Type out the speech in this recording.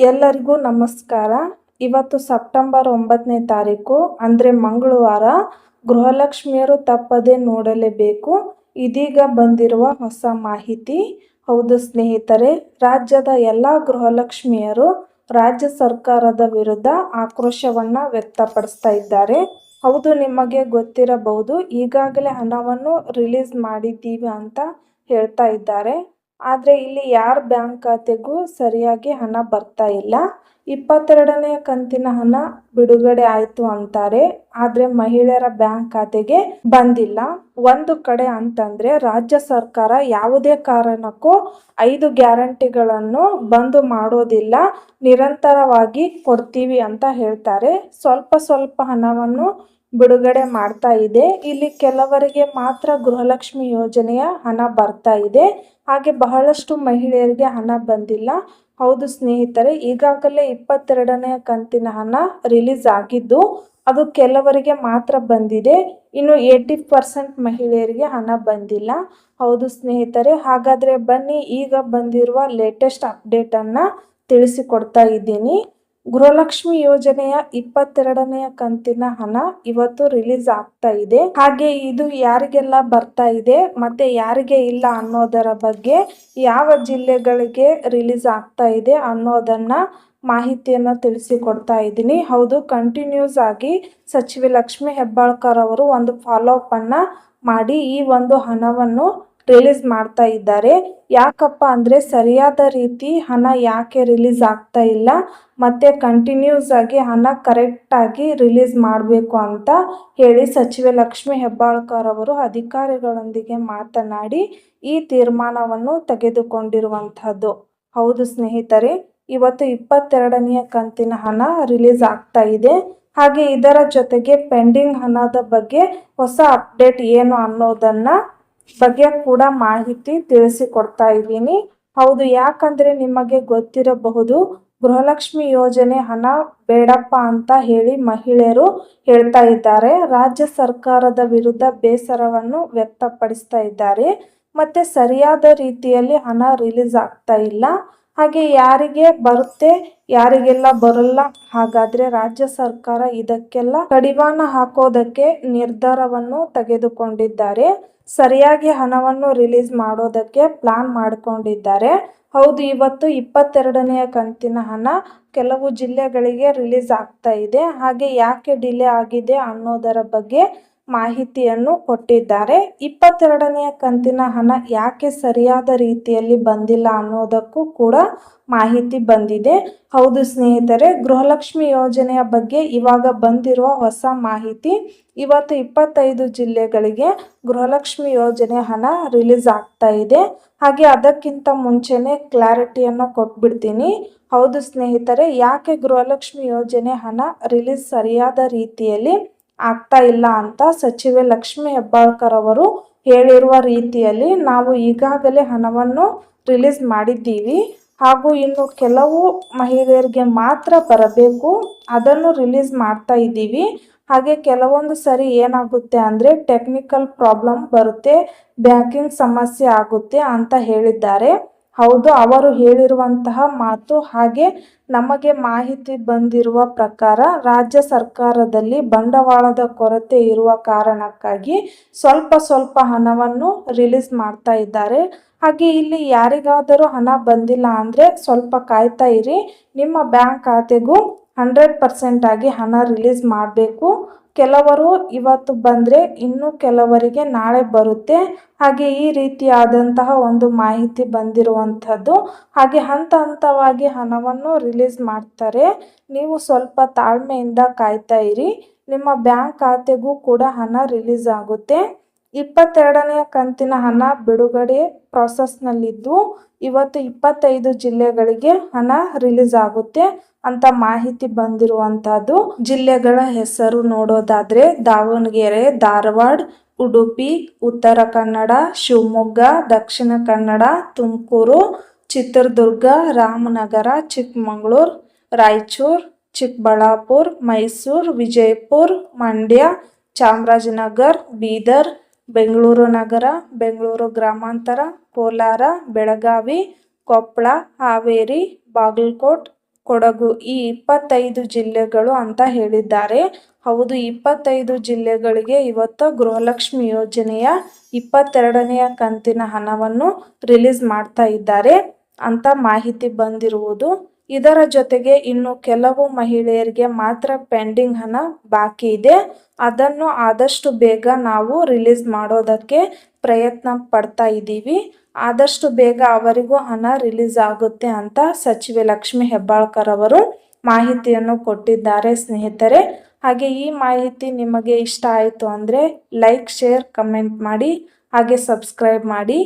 ಎಲ್ಲರಿಗೂ ನಮಸ್ಕಾರ. ಇವತ್ತು ಸೆಪ್ಟೆಂಬರ್ ಒಂಬತ್ತನೇ ತಾರೀಕು, ಅಂದರೆ ಮಂಗಳವಾರ, ಗೃಹಲಕ್ಷ್ಮಿಯರು ತಪ್ಪದೆ ನೋಡಲೇಬೇಕು. ಇದೀಗ ಬಂದಿರುವ ಹೊಸ ಮಾಹಿತಿ. ಹೌದು ಸ್ನೇಹಿತರೆ, ರಾಜ್ಯದ ಎಲ್ಲ ಗೃಹಲಕ್ಷ್ಮಿಯರು ರಾಜ್ಯ ಸರ್ಕಾರದ ವಿರುದ್ಧ ಆಕ್ರೋಶವನ್ನು ವ್ಯಕ್ತಪಡಿಸ್ತಾ ಇದ್ದಾರೆ. ಹೌದು, ನಿಮಗೆ ಗೊತ್ತಿರಬಹುದು, ಈಗಾಗಲೇ ಹಣವನ್ನು ರಿಲೀಸ್ ಮಾಡಿದ್ದೀವಿ ಅಂತ ಹೇಳ್ತಾ ಇದ್ದಾರೆ. ಆದರೆ ಇಲ್ಲಿ ಯಾರ ಬ್ಯಾಂಕ್ ಖಾತೆಗೂ ಸರಿಯಾಗಿ ಹಣ ಬರ್ತಾ ಇಲ್ಲ. ಇಪ್ಪತ್ತೆರಡನೇ ಕಂತಿನ ಹಣ ಬಿಡುಗಡೆ ಆಯಿತು ಅಂತಾರೆ. ಆದರೆ ಮಹಿಳೆಯರ ಬ್ಯಾಂಕ್ ಖಾತೆಗೆ ಬಂದಿಲ್ಲ. ಒಂದು ಕಡೆ ಅಂತಂದ್ರೆ ರಾಜ್ಯ ಸರ್ಕಾರ ಯಾವುದೇ ಕಾರಣಕ್ಕೂ ಐದು ಗ್ಯಾರಂಟಿಗಳನ್ನು ಬಂದು ಮಾಡೋದಿಲ್ಲ. ನಿರಂತರವಾಗಿ ಕೊಡ್ತೀವಿ ಅಂತ ಹೇಳ್ತಾರೆ. ಸ್ವಲ್ಪ ಸ್ವಲ್ಪ ಹಣವನ್ನು ಬಿಡುಗಡೆ ಮಾಡ್ತಾ ಇದೆ. ಇಲ್ಲಿ ಕೆಲವರಿಗೆ ಮಾತ್ರ ಗೃಹಲಕ್ಷ್ಮಿ ಯೋಜನೆಯ ಹಣ ಬರ್ತಾ ಇದೆ. ಹಾಗೆ ಬಹಳಷ್ಟು ಮಹಿಳೆಯರಿಗೆ ಹಣ ಬಂದಿಲ್ಲ. ಹೌದು ಸ್ನೇಹಿತರೆ, ಈಗಾಗಲೇ ಇಪ್ಪತ್ತೆರಡನೇ ಕಂತಿನ ಹಣ ರಿಲೀಸ್ ಆಗಿದ್ದು, ಅದು ಕೆಲವರಿಗೆ ಮಾತ್ರ ಬಂದಿದೆ. ಇನ್ನು ಏಯ್ಟಿ ಪರ್ಸೆಂಟ್ ಮಹಿಳೆಯರಿಗೆ ಹಣ ಬಂದಿಲ್ಲ. ಹೌದು ಸ್ನೇಹಿತರೆ, ಹಾಗಾದರೆ ಬನ್ನಿ, ಈಗ ಬಂದಿರುವ ಲೇಟೆಸ್ಟ್ ಅಪ್ಡೇಟನ್ನು ತಿಳಿಸಿಕೊಡ್ತಾ ಇದ್ದೀನಿ. ಗೃಹಲಕ್ಷ್ಮಿ ಯೋಜನೆಯ ಇಪ್ಪತ್ತೆರಡನೆಯ ಕಂತಿನ ಹಣ ಇವತ್ತು ರಿಲೀಸ್ ಆಗ್ತಾ ಇದೆ. ಹಾಗೆ ಇದು ಯಾರಿಗೆಲ್ಲ ಬರ್ತಾ ಇದೆ, ಮತ್ತೆ ಯಾರಿಗೆ ಇಲ್ಲ ಅನ್ನೋದರ ಬಗ್ಗೆ ಯಾವ ಜಿಲ್ಲೆಗಳಿಗೆ ರಿಲೀಸ್ ಆಗ್ತಾ ಇದೆ ಅನ್ನೋದನ್ನ ಮಾಹಿತಿಯನ್ನು ತಿಳಿಸಿಕೊಡ್ತಾ ಇದ್ದೀನಿ. ಹೌದು, ಕಂಟಿನ್ಯೂಸ್ ಆಗಿ ಸಚಿವೆ ಲಕ್ಷ್ಮಿ ಹೆಬ್ಬಾಳ್ಕರ್ ಅವರು ಒಂದು ಫಾಲೋ ಅನ್ನ ಮಾಡಿ ಈ ಒಂದು ಹಣವನ್ನು ರಿಲೀಸ್ ಮಾಡ್ತಾ ಇದ್ದಾರೆ. ಯಾಕಪ್ಪ ಅಂದರೆ ಸರಿಯಾದ ರೀತಿ ಹಣ ಯಾಕೆ ರಿಲೀಸ್ ಆಗ್ತಾ ಇಲ್ಲ, ಮತ್ತು ಕಂಟಿನ್ಯೂಸ್ ಆಗಿ ಹಣ ಕರೆಕ್ಟಾಗಿ ರಿಲೀಸ್ ಮಾಡಬೇಕು ಅಂತ ಹೇಳಿ ಸಚಿವೆ ಲಕ್ಷ್ಮಿ ಹೆಬ್ಬಾಳ್ಕರ್ ಅವರು ಅಧಿಕಾರಿಗಳೊಂದಿಗೆ ಮಾತನಾಡಿ ಈ ತೀರ್ಮಾನವನ್ನು ತೆಗೆದುಕೊಂಡಿರುವಂಥದ್ದು. ಹೌದು ಸ್ನೇಹಿತರೆ, ಇವತ್ತು ಇಪ್ಪತ್ತೆರಡನೆಯ ಕಂತಿನ ಹಣ ರಿಲೀಸ್ ಆಗ್ತಾ ಇದೆ. ಹಾಗೆ ಇದರ ಜೊತೆಗೆ ಪೆಂಡಿಂಗ್ ಹಣದ ಬಗ್ಗೆ ಹೊಸ ಅಪ್ಡೇಟ್ ಏನು ಅನ್ನೋದನ್ನು ಬಗ್ಗೆ ಕೂಡ ಮಾಹಿತಿ ತಿಳಿಸಿಕೊಡ್ತಾ ಇದ್ದೀನಿ. ಹೌದು, ಯಾಕಂದ್ರೆ ನಿಮಗೆ ಗೊತ್ತಿರಬಹುದು, ಗೃಹಲಕ್ಷ್ಮಿ ಯೋಜನೆ ಹಣ ಬೇಡಪ್ಪ ಅಂತ ಹೇಳಿ ಮಹಿಳೆಯರು ಹೇಳ್ತಾ ಇದ್ದಾರೆ. ರಾಜ್ಯ ಸರ್ಕಾರದ ವಿರುದ್ಧ ಬೇಸರವನ್ನು ವ್ಯಕ್ತಪಡಿಸ್ತಾ ಇದ್ದಾರೆ. ಮತ್ತೆ ಸರಿಯಾದ ರೀತಿಯಲ್ಲಿ ಹಣ ರಿಲೀಸ್ ಆಗ್ತಾ ಇಲ್ಲ. ಹಾಗೆ ಯಾರಿಗೆ ಬರುತ್ತೆ, ಯಾರಿಗೆಲ್ಲ ಬರಲ್ಲ, ಹಾಗಾದ್ರೆ ರಾಜ್ಯ ಸರ್ಕಾರ ಇದಕ್ಕೆಲ್ಲ ಕಡಿವಾಣ ಹಾಕೋದಕ್ಕೆ ನಿರ್ಧಾರವನ್ನು ತೆಗೆದುಕೊಂಡಿದ್ದಾರೆ. ಸರಿಯಾಗಿ ಹಣವನ್ನು ರಿಲೀಸ್ ಮಾಡೋದಕ್ಕೆ ಪ್ಲಾನ್ ಮಾಡಿಕೊಂಡಿದ್ದಾರೆ. ಹೌದು, ಇವತ್ತು ಇಪ್ಪತ್ತೆರಡನೆಯ ಕಂತಿನ ಹಣ ಕೆಲವು ಜಿಲ್ಲೆಗಳಿಗೆ ರಿಲೀಸ್ ಆಗ್ತಾ ಇದೆ. ಹಾಗೆ ಯಾಕೆ ಡಿಲೇ ಆಗಿದೆ ಅನ್ನೋದರ ಬಗ್ಗೆ ಮಾಹಿತಿಯನ್ನು ಕೊಟ್ಟಿದ್ದಾರೆ. ಇಪ್ಪತ್ತೆರಡನೆಯ ಕಂತಿನ ಹಣ ಯಾಕೆ ಸರಿಯಾದ ರೀತಿಯಲ್ಲಿ ಬಂದಿಲ್ಲ ಅನ್ನೋದಕ್ಕೂ ಕೂಡ ಮಾಹಿತಿ ಬಂದಿದೆ. ಹೌದು ಸ್ನೇಹಿತರೆ, ಗೃಹಲಕ್ಷ್ಮಿ ಯೋಜನೆಯ ಬಗ್ಗೆ ಇವಾಗ ಬಂದಿರುವ ಹೊಸ ಮಾಹಿತಿ, ಇವತ್ತು ಇಪ್ಪತ್ತೈದು ಜಿಲ್ಲೆಗಳಿಗೆ ಗೃಹಲಕ್ಷ್ಮಿ ಯೋಜನೆ ಹಣ ರಿಲೀಸ್ ಆಗ್ತಾ ಇದೆ. ಹಾಗೆ ಅದಕ್ಕಿಂತ ಮುಂಚೆನೆ ಕ್ಲಾರಿಟಿಯನ್ನು ಕೊಟ್ಬಿಡ್ತೀನಿ. ಹೌದು ಸ್ನೇಹಿತರೆ, ಯಾಕೆ ಗೃಹಲಕ್ಷ್ಮಿ ಯೋಜನೆ ಹಣ ರಿಲೀಸ್ ಸರಿಯಾದ ರೀತಿಯಲ್ಲಿ ಆಗ್ತಾ ಇಲ್ಲ ಅಂತ ಸಚಿವೆ ಲಕ್ಷ್ಮಿ ಹೆಬ್ಬಾಳ್ಕರ್ ಅವರು ಹೇಳಿರುವ ರೀತಿಯಲ್ಲಿ ನಾವು ಈಗಾಗಲೇ ಹಣವನ್ನು ರಿಲೀಸ್ ಮಾಡಿದ್ದೀವಿ. ಹಾಗೂ ಇನ್ನು ಕೆಲವು ಮಹಿಳೆಯರಿಗೆ ಮಾತ್ರ ಬರಬೇಕು. ಅದನ್ನು ರಿಲೀಸ್ ಮಾಡ್ತಾ ಇದ್ದೀವಿ. ಹಾಗೆ ಕೆಲವೊಂದು ಸರಿ ಏನಾಗುತ್ತೆ ಅಂದರೆ ಟೆಕ್ನಿಕಲ್ ಪ್ರಾಬ್ಲಮ್ ಬರುತ್ತೆ. ಬ್ಯಾಂಕಿಂಗ್ ಸಮಸ್ಯೆ ಆಗುತ್ತೆ ಅಂತ ಹೇಳಿದ್ದಾರೆ. ಹೌದು, ಅವರು ಹೇಳಿರುವಂತಹ ಮಾತು ಹಾಗೆ ನಮಗೆ ಮಾಹಿತಿ ಬಂದಿರುವ ಪ್ರಕಾರ ರಾಜ್ಯ ಸರ್ಕಾರದಲ್ಲಿ ಬಂಡವಾಳದ ಕೊರತೆ ಇರುವ ಕಾರಣಕ್ಕಾಗಿ ಸ್ವಲ್ಪ ಸ್ವಲ್ಪ ಹಣವನ್ನು ರಿಲೀಸ್ ಮಾಡ್ತಾ ಇದ್ದಾರೆ. ಹಾಗೆ ಇಲ್ಲಿ ಯಾರಿಗಾದರೂ ಹಣ ಬಂದಿಲ್ಲ ಅಂದರೆ ಸ್ವಲ್ಪ ಕಾಯ್ತಾ ಇರಿ. ನಿಮ್ಮ ಬ್ಯಾಂಕ್ ಖಾತೆಗೂ ಹಂಡ್ರೆಡ್ ಪರ್ಸೆಂಟಾಗಿ ಹಣ ರಿಲೀಸ್ ಮಾಡಬೇಕು. ಕೆಲವರು ಇವತ್ತು ಬಂದರೆ ಇನ್ನು ಕೆಲವರಿಗೆ ನಾಳೆ ಬರುತ್ತೆ. ಹಾಗೆ ಈ ರೀತಿಯಾದಂತಹ ಒಂದು ಮಾಹಿತಿ ಬಂದಿರುವಂಥದ್ದು. ಹಾಗೆ ಹಂತ ಹಂತವಾಗಿ ಹಣವನ್ನು ರಿಲೀಸ್ ಮಾಡ್ತಾರೆ. ನೀವು ಸ್ವಲ್ಪ ತಾಳ್ಮೆಯಿಂದ ಕಾಯ್ತಾ ಇರಿ. ನಿಮ್ಮ ಬ್ಯಾಂಕ್ ಖಾತೆಗೂ ಕೂಡ ಹಣ ರಿಲೀಸ್ ಆಗುತ್ತೆ. ಇಪ್ಪತ್ತೆರಡನೆಯ ಕಂತಿನ ಹಣ ಬಿಡುಗಡೆ ಪ್ರಾಸೆಸ್ನಲ್ಲಿದ್ದು, ಇವತ್ತು ಇಪ್ಪತ್ತೈದು ಜಿಲ್ಲೆಗಳಿಗೆ ಹಣ ರಿಲೀಸ್ ಆಗುತ್ತೆ ಅಂತ ಮಾಹಿತಿ ಬಂದಿರುವಂತಹದ್ದು ಜಿಲ್ಲೆಗಳ ಹೆಸರು ನೋಡೋದಾದ್ರೆ ದಾವಣಗೆರೆ, ಧಾರವಾಡ, ಉಡುಪಿ, ಉತ್ತರ ಕನ್ನಡ, ಶಿವಮೊಗ್ಗ, ದಕ್ಷಿಣ ಕನ್ನಡ, ತುಮಕೂರು, ಚಿತ್ರದುರ್ಗ, ರಾಮನಗರ, ಚಿಕ್ಕಮಗಳೂರು, ರಾಯಚೂರು, ಚಿಕ್ಕಬಳ್ಳಾಪುರ, ಮೈಸೂರು, ವಿಜಯಪುರ, ಮಂಡ್ಯ, ಚಾಮರಾಜನಗರ, ಬೀದರ್ ಬೆಂಗಳೂರು ನಗರ, ಬೆಂಗಳೂರು ಗ್ರಾಮಾಂತರ, ಕೋಲಾರ, ಬೆಳಗಾವಿ, ಕೊಪ್ಪಳ, ಹಾವೇರಿ, ಬಾಗಲಕೋಟ್, ಕೊಡಗು ಈ ಇಪ್ಪತ್ತೈದು ಜಿಲ್ಲೆಗಳು ಅಂತ ಹೇಳಿದ್ದಾರೆ. ಹೌದು, ಇಪ್ಪತ್ತೈದು ಜಿಲ್ಲೆಗಳಿಗೆ ಇವತ್ತು ಗೃಹಲಕ್ಷ್ಮಿ ಯೋಜನೆಯ ಇಪ್ಪತ್ತೆರಡನೆಯ ಕಂತಿನ ಹಣವನ್ನು ರಿಲೀಸ್ ಮಾಡ್ತಾ ಇದ್ದಾರೆ ಅಂತ ಮಾಹಿತಿ ಬಂದಿರುವುದು ಇದರ ಜೊತೆಗೆ ಇನ್ನು ಕೆಲವು ಮಹಿಳೆಯರಿಗೆ ಮಾತ್ರ ಪೆಂಡಿಂಗ್ ಹಣ ಬಾಕಿ ಇದೆ. ಅದನ್ನು ಆದಷ್ಟು ಬೇಗ ನಾವು ರಿಲೀಸ್ ಮಾಡೋದಕ್ಕೆ ಪ್ರಯತ್ನ ಪಡ್ತಾ ಇದ್ದೀವಿ. ಆದಷ್ಟು ಬೇಗ ಅವರಿಗೂ ಹಣ ರಿಲೀಸ್ ಆಗುತ್ತೆ ಅಂತ ಸಚಿವೆ ಲಕ್ಷ್ಮಿ ಹೆಬ್ಬಾಳ್ಕರ್ ಅವರು ಮಾಹಿತಿಯನ್ನು ಕೊಟ್ಟಿದ್ದಾರೆ ಸ್ನೇಹಿತರೆ. ಹಾಗೆ ಈ ಮಾಹಿತಿ ನಿಮಗೆ ಇಷ್ಟ ಆಯಿತು ಅಂದರೆ ಲೈಕ್, ಶೇರ್, ಕಮೆಂಟ್ ಮಾಡಿ, ಹಾಗೆ ಸಬ್ಸ್ಕ್ರೈಬ್ ಮಾಡಿ.